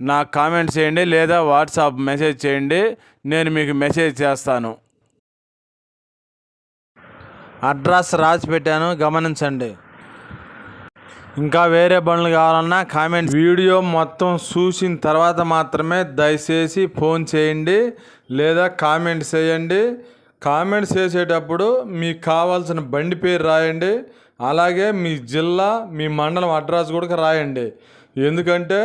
నాకు కామెంట్ చేయండి లేదా వాట్సాప్ మెసేజ్ చేయండి నేను మీకు మెసేజ్ చేస్తాను. అడ్రస్ రాసి పెట్టాను గమనించండి. ఇంకా వేరే బండ్లు కావాలన్నా కామెంట్ వీడియో మొత్తం చూసిన తర్వాత మాత్రమే దయచేసి ఫోన్ చేయండి లేదా కామెంట్ చేయండి. కామెంట్ చేసేటప్పుడు మీకు కావాల్సిన బండి పేరు రాయండి అలాగే మీ జిల్లా మీ మండలం అడ్రస్ కూడా రాయండి. ఎందుకంటే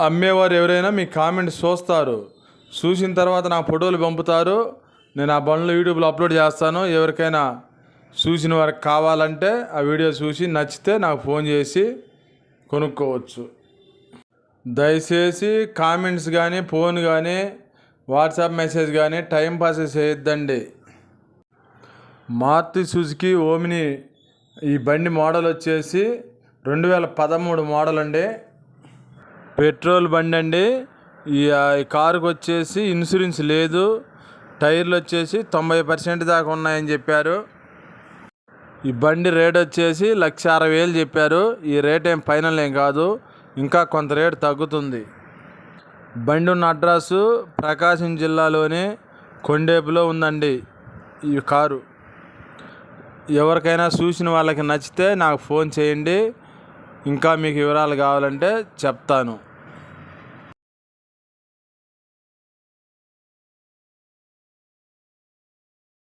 అమ్మేవారు ఎవరైనా మీ కామెంట్ చూస్తారు. చూసిన తర్వాత నా ఫోటోలు పంపుతారు. నేను ఆ బండ్లు యూట్యూబ్లో అప్లోడ్ చేస్తాను. ఎవరికైనా చూసిన వారికి కావాలంటే ఆ వీడియో చూసి నచ్చితే నాకు ఫోన్ చేసి కొనుక్కోవచ్చు. దయచేసి కామెంట్స్ కానీ ఫోన్ కానీ వాట్సాప్ మెసేజ్ కానీ టైం పాస్ చేయొద్దండి. మారుతి సుజుకి ఓమిని ఈ బండి మోడల్ వచ్చేసి రెండు వేల పదమూడు మోడల్ అండి. పెట్రోల్ బండి అండి ఈ కారుకు వచ్చేసి ఇన్సూరెన్స్ లేదు. టైర్లు వచ్చేసి తొంభై పర్సెంట్ దాకా ఉన్నాయని చెప్పారు. ఈ బండి రేట్ వచ్చేసి లక్ష అరవై వేలు చెప్పారు. ఈ రేట్ ఏం ఫైనల్ ఏం కాదు. ఇంకా కొంత రేటు తగ్గుతుంది. బండి ఉన్న అడ్రస్సు ప్రకాశం జిల్లాలోని కొండేపులో ఉందండి ఈ కారు. ఎవరికైనా చూసిన వాళ్ళకి నచ్చితే నాకు ఫోన్ చేయండి. ఇంకా మీకు వివరాలు కావాలంటే చెప్తాను.